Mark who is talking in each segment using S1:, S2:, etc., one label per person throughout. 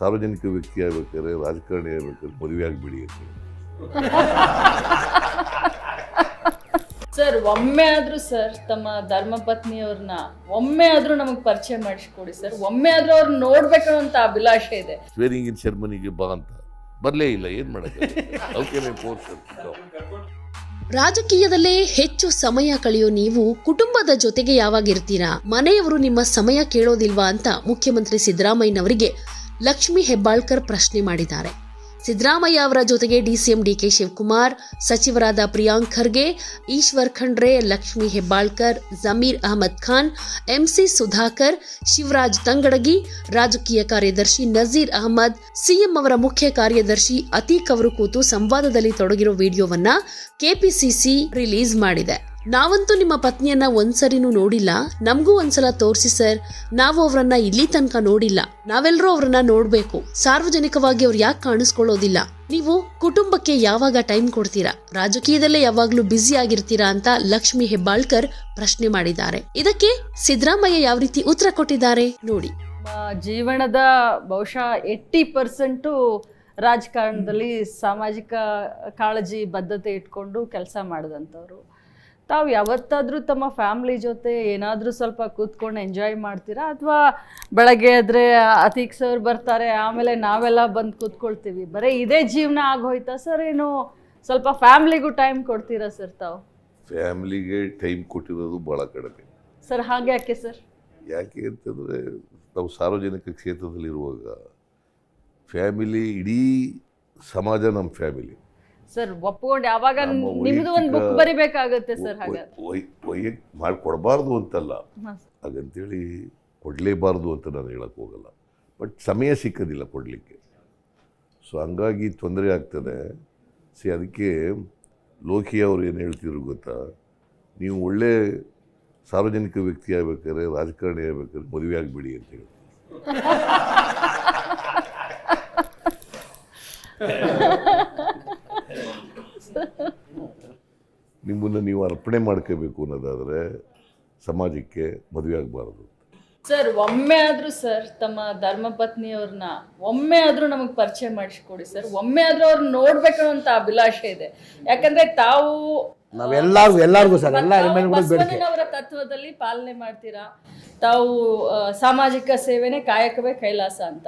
S1: ಸಾರ್ವಜನಿಕ ವ್ಯಕ್ತಿ ಆಗ್ಬೇಕಾದ್ರೆ ರಾಜಕಾರಣಿ ಆಗ್ಬೇಕಾದ್ರೆ ಮದುವೆ ಆಗಿಬಿಡಿ ಅಂತ
S2: ಸರ್ ಒಮ್ಮೆ ಆದರೂ ಸರ್ ತಮ್ಮ ಧರ್ಮಪತ್ನಿಯವ್ರನ್ನ ಒಮ್ಮೆ ಆದರೂ ನಮಗೆ ಪರಿಚಯ ಮಾಡಿಸ್ಕೊಡಿ ಸರ್. ಒಮ್ಮೆ ಆದರೂ ಅವ್ರನ್ನ ನೋಡ್ಬೇಕು ಅಂತ ಅಭಿಲಾಷೆ ಇದೆ.
S1: ಸ್ವೇರಿಂಗ್ ಇನ್ ಶರ್ಮನಿಗೆ ಬಾ ಅಂತ. ಬರಲೇ ಇಲ್ಲ ಏನು ಮಾಡೋಕ್ಕೆ
S3: ರಾಜಕೀಯದಲ್ಲೇ ಹೆಚ್ಚು ಸಮಯ ಕಳೆಯೋ ನೀವು ಕುಟುಂಬದ ಜೊತೆಗೆ ಯಾವಾಗ ಇರ್ತೀರಾ? ಮನೆಯವರು ನಿಮ್ಮ ಸಮಯ ಕೇಳೋದಿಲ್ವಾ ಅಂತ ಮುಖ್ಯಮಂತ್ರಿ ಸಿದ್ದರಾಮಯ್ಯನವರಿಗೆ ಲಕ್ಷ್ಮಿ ಹೆಬ್ಬಾಳ್ಕರ್ ಪ್ರಶ್ನೆ ಮಾಡಿದ್ದಾರೆ. ಸಿದ್ದರಾಮಯ್ಯ ಅವರ ಜೊತೆಗೆ ಡಿಸಿಎಂ ಡಿಕೆ ಶಿವಕುಮಾರ್, ಸಚಿವರಾದ ಪ್ರಿಯಾಂಕ್ ಖರ್ಗೆ, ಈಶ್ವರ್ ಖಂಡ್ರೆ, ಲಕ್ಷ್ಮಿ ಹೆಬ್ಬಾಳ್ಕರ್, ಜಮೀರ್ ಅಹಮದ್ ಖಾನ್, ಎಂಸಿ ಸುಧಾಕರ್, ಶಿವರಾಜ್ ತಂಗಡಗಿ, ರಾಜಕೀಯ ಕಾರ್ಯದರ್ಶಿ ನಜೀರ್ ಅಹಮದ್, ಸಿಎಂ ಅವರ ಮುಖ್ಯ ಕಾರ್ಯದರ್ಶಿ ಅತೀಕ್ ಅವರು ಕೂತು ಸಂವಾದದಲ್ಲಿ ತೊಡಗಿರೋ ವಿಡಿಯೋವನ್ನ ಕೆಪಿಸಿಸಿ ರಿಲೀಸ್ ಮಾಡಿದೆ. ನಾವಂತೂ ನಿಮ್ಮ ಪತ್ನಿಯನ್ನ ಒಂದ್ಸರಿನೂ ನೋಡಿಲ್ಲ. ನಮಗೂ ಒಂದ್ಸಲ ತೋರಿಸಿ ಸರ್, ನಾವು ಅವರನ್ನ ಇಲ್ಲಿ ತನಕ ನೋಡಿಲ್ಲ. ನಾವೆಲ್ಲರೂ ಅವರನ್ನ ನೋಡ್ಬೇಕು. ಸಾರ್ವಜನಿಕವಾಗಿ ಅವ್ರು ಯಾಕೆ ಕಾಣಿಸ್ಕೊಳ್ಳೋದಿಲ್ಲ? ನೀವು ಕುಟುಂಬಕ್ಕೆ ಯಾವಾಗ ಟೈಮ್ ಕೊಡ್ತೀರಾ? ರಾಜಕೀಯದಲ್ಲೇ ಯಾವಾಗ್ಲೂ ಬ್ಯುಸಿ ಆಗಿರ್ತೀರಾ ಅಂತ ಲಕ್ಷ್ಮಿ ಹೆಬ್ಬಾಳ್ಕರ್ ಪ್ರಶ್ನೆ ಮಾಡಿದ್ದಾರೆ. ಇದಕ್ಕೆ ಸಿದ್ದರಾಮಯ್ಯ ಯಾವ ರೀತಿ ಉತ್ತರ ಕೊಟ್ಟಿದ್ದಾರೆ? ನೋಡಿ.
S2: ಜೀವನದ ಬಹುಶಃ ಏಟ್ಟಿ ಪರ್ಸೆಂಟು ರಾಜಕಾರಣದಲ್ಲಿ ಸಾಮಾಜಿಕ ಕಾಳಜಿ, ಬದ್ಧತೆ ಇಟ್ಕೊಂಡು ಕೆಲಸ ಮಾಡಿದಂಥವ್ರು. ತಾವು ಯಾವತ್ತಾದರೂ ತಮ್ಮ ಫ್ಯಾಮ್ಲಿ ಜೊತೆ ಏನಾದರೂ ಸ್ವಲ್ಪ ಕೂತ್ಕೊಂಡು ಎಂಜಾಯ್ ಮಾಡ್ತೀರಾ? ಅಥವಾ ಬೆಳಗ್ಗೆ ಆದರೆ ಅತೀಕ್ ಸರ್ ಬರ್ತಾರೆ ಆಮೇಲೆ ನಾವೆಲ್ಲ ಬಂದು ಕೂತ್ಕೊಳ್ತೀವಿ. ಬರೀ ಇದೇ ಜೀವನ ಆಗೋಯ್ತಾ ಸರ್ ಏನು? ಸ್ವಲ್ಪ ಫ್ಯಾಮ್ಲಿಗೂ ಟೈಮ್ ಕೊಡ್ತೀರಾ ಸರ್ ತಾವು?
S1: ಫ್ಯಾಮ್ಲಿಗೆ ಟೈಮ್ ಕೊಟ್ಟಿರೋದು ಭಾಳ ಕಡಿಮೆ.
S2: ಸರ್ ಹಾಗೆ ಯಾಕೆ ಸರ್?
S1: ಯಾಕೆ ಅಂತಂದರೆ ನಾವು ಸಾರ್ವಜನಿಕ ಕ್ಷೇತ್ರದಲ್ಲಿರುವಾಗ ಫ್ಯಾಮಿಲಿ ಇಡೀ ಸಮಾಜ ನಮ್ಮ ಫ್ಯಾಮಿಲಿ.
S2: ಸರ್ ಒಪ್ಕೊಂಡು ಯಾವಾಗ ನಿಮ್ದು ಒಂದು ಬುಕ್ ಬರಿಬೇಕಾಗುತ್ತೆ ಸರ್ ಹಾಗಾದ್ರೆ.
S1: ಮಾಡಿ ಕೊಡಬಾರ್ದು ಅಂತಲ್ಲ. ಹಾಗಂತೇಳಿ ಕೊಡಲೇಬಾರ್ದು ಅಂತ ನಾನು ಹೇಳಕ್ಕೆ ಹೋಗಲ್ಲ. ಬಟ್ ಸಮಯ ಸಿಕ್ಕೋದಿಲ್ಲ ಕೊಡಲಿಕ್ಕೆ. ಸೊ ಹಂಗಾಗಿ ತೊಂದರೆ ಆಗ್ತದೆ. ಸಿ ಅದಕ್ಕೆ ಲೋಕಿ ಅವರು ಏನು ಹೇಳ್ತಿದ್ರು ಗೊತ್ತಾ? ನೀವು ಒಳ್ಳೆ ಸಾರ್ವಜನಿಕ ವ್ಯಕ್ತಿ ಆಗ್ಬೇಕಾದ್ರೆ ರಾಜಕಾರಣಿ ಆಗ್ಬೇಕಾದ್ರೆ ಮದುವೆ ಆಗಿಬಿಡಿ ಅಂತ ಹೇಳಿ ನಿಮ್ಮನ್ನು ನೀವು ಅರ್ಪಣೆ ಮಾಡ್ಕೋಬೇಕು ಅನ್ನೋದಾದರೆ ಸಮಾಜಕ್ಕೆ ಮದುವೆ ಆಗಬಾರ್ದು.
S2: ಸರ್ ಒಮ್ಮೆ ಆದ್ರೂ ಸರ್ ತಮ್ಮ ಧರ್ಮಪತ್ನಿಯವ್ರನ್ನ ಒಮ್ಮೆ ಆದ್ರೂ ನಮಗೆ ಪರಿಚಯ ಮಾಡಿಸ್ಕೊಡಿ ಸರ್ ಒಮ್ಮೆ ಆದ್ರೂ ಅವ್ರನ್ನ ನೋಡ್ಬೇಕು ಅಂತ ಅಭಿಲಾಷೆ ಇದೆ. ಯಾಕಂದ್ರೆ ತಾವು
S4: ನಾವೆಲ್ಲರಿಗೂ ಎಲ್ಲರಿಗೂ ಸರ್ ಎಲ್ಲ
S2: ಬಸವಣ್ಣನವರ ತತ್ವದಲ್ಲಿ ಪಾಲನೆ ಮಾಡ್ತೀರಾ? ತಾವು ಸಾಮಾಜಿಕ ಸೇವೆನೇ ಕಾಯಕವೇ ಕೈಲಾಸ ಅಂತ.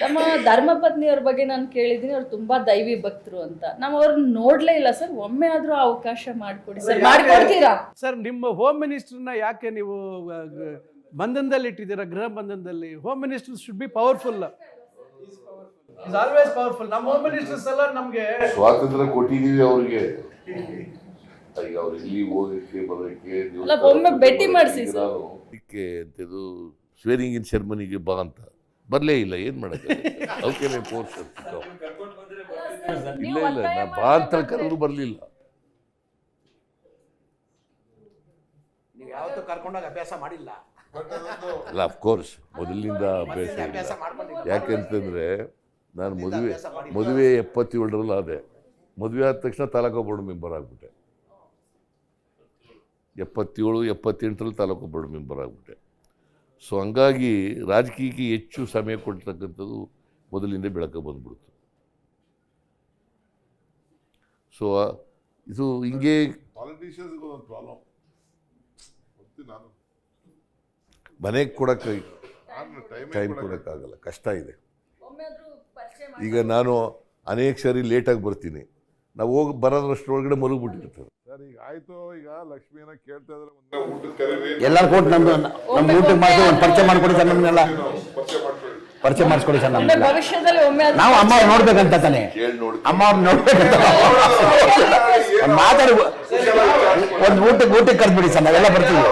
S2: ತಮ್ಮ ಧರ್ಮಪತ್ನಿಯವ್ರ ಬಗ್ಗೆ ನಾನು ಕೇಳಿದ್ದೀನಿ ಅವ್ರು ತುಂಬಾ ದೈವಿ ಭಕ್ತರು ಅಂತ. ನಾವು ಅವ್ರನ್ನ ನೋಡ್ಲೇ ಇಲ್ಲ ಸರ್ ಒಮ್ಮೆ ಆದ್ರೂ ಅವಕಾಶ ಮಾಡ್ಕೊಡಿ ಸರ್ ಮಾಡ್ಕೊಡ್ತೀರಾ?
S5: ಸರ್ ನಿಮ್ಮ ಹೋಮ್ ಮಿನಿಸ್ಟರ್ನ ಯಾಕೆ ನೀವು ಬಂಧನದಲ್ಲಿ ಇಟ್ಟಿದ್ದೀರಾ ಗೃಹ ಬಂಧನದಲ್ಲಿ? Home minister should be powerful is always powerful ನಮ್ಮ ಹೋಮ್ ಮಿನಿಸ್ಟರ್ಸ್ ಎಲ್ಲ ನಮಗೆ
S1: ಸ್ವಾತಂತ್ರ್ಯ ಕೊಟ್ಟಿದ್ದೀವಿ ಅವ್ರಿಗೆ. ಈಗ ಅವ್ರು ಇಲ್ಲಿ ಹೋಗಕ್ಕೆ ಬರೋಕ್ಕೆ
S2: ಅಲ್ಲ, ಒಮ್ಮೆ ಭೇಟಿ ಮಾಡ್ಸಿ ಸರ್.
S1: ಅದಕ್ಕೆ ಅಂತಿದ್ದು ಸ್ವೇರಿಂಗ್ ಇನ್ ಶರ್ಮನಿಗೆ ಬಾ ಅಂತ. ಬರಲೇ ಇಲ್ಲ ಏನು ಮಾಡೋಕ್ಕೆ? ಅವಕ್ಕೆ ಫೋರ್ಸ್ ಇಲ್ಲ ಇಲ್ಲ ನಾ ಬಾ ಅಂತ ಕರೆದ್ರು ಬರಲಿಲ್ಲ.
S4: ನೀವು ಯಾವತ್ತೂ ಕರ್ಕೊಂಡೋಗಿ ಅಭ್ಯಾಸ ಮಾಡಿಲ್ಲ.
S1: ಅಲ್ಲ ಅಫ್ಕೋರ್ಸ್ ಮೊದಲಿಂದ ಅಭ್ಯಾಸ ಇಲ್ಲ. ಯಾಕೆಂತಂದ್ರೆ ನಾನು ಮದುವೆ ಮದುವೆ ಎಪ್ಪತ್ತೇಳರಲ್ಲಿ ಆದೆ. ಮದುವೆ ಆದ ತಕ್ಷಣ ತಾಲೂಕು ಬೋರ್ಡ್ ಮೆಂಬರ್ ಆಗಿಬಿಟ್ಟೆ. ಎಪ್ಪತ್ತೇಳು ಎಪ್ಪತ್ತೆಂಟರಲ್ಲಿ ತಾಲೂಕು ಬೋರ್ಡ್ ಮೆಂಬರ್ ಆಗಿಬಿಟ್ಟೆ. ಸೊ ಹಂಗಾಗಿ ರಾಜಕೀಯಕ್ಕೆ ಹೆಚ್ಚು ಸಮಯ ಕೊಡ್ತಕ್ಕಂಥದ್ದು ಮೊದಲಿಂದ ಬೆಳಕು ಬಂದ್ಬಿಡ್ತು. ಸೊ ಇದು ಹಿಂಗೆ
S6: ಪಾಲಿಟಿಷಿಯನ್ಸ್ಗೆ ಒಂದೊಂದು ಪ್ರಾಬ್ಲಮ್ ಗೊತ್ತಿ ನಾನು
S1: ಮನೆಗೆ ಕೊಡೋಕ್ಕೆ
S6: ಟೈಮ್
S1: ಟೈಮ್ ಕೊಡೋಕ್ಕಾಗಲ್ಲ ಕಷ್ಟ ಇದೆ. ಈಗ ನಾನು ಅನೇಕ ಸಾರಿ ಲೇಟಾಗಿ ಬರ್ತೀನಿ. ನಾವು ಹೋಗಿ ಬರೋದ್ರಷ್ಟರೊಳಗಡೆ ಮಲಗಿಬಿಟ್ಟಿರ್ತಾರೆ.
S6: ಸರ್ ಈಗ ಆಯ್ತು ಈಗ ಲಕ್ಷ್ಮಿಯನ್ನ ಕೇಳ್ತಾ ಇದ್ರೆ ಒಂದೇ ಊಟಕ್ಕೆ
S4: ಎಲ್ಲರೂ ಕೊಟ್ಟು ನಮ್ದು ನಮ್ಮ ಊಟಕ್ಕೆ ಮಾಡಿ ಒಂದು ಪರಿಚಯ ಮಾಡ್ಕೊಡಿ ಸರ್ ನಮ್ಮನ್ನೆಲ್ಲ
S6: ಪರಿಚಯ
S4: ಮಾಡಿಸ್ಕೊಡಿ ಸರ್
S2: ನಮ್ಮ
S4: ನಾವು ಅಮ್ಮ ಅವ್ರು ನೋಡ್ಬೇಕಂತ ತಾನೆ. ಅಮ್ಮ ಅವ್ರು ನೋಡ್ಬೇಕಂತ. ಒಂದು ಮಾತಾಡಿ ಒಂದು ಊಟಕ್ಕೆ ಊಟಕ್ಕೆ ಕರೆದ್ಬಿಡಿ ಸರ್ ನಾವೆಲ್ಲ ಬರ್ತೀವಿ.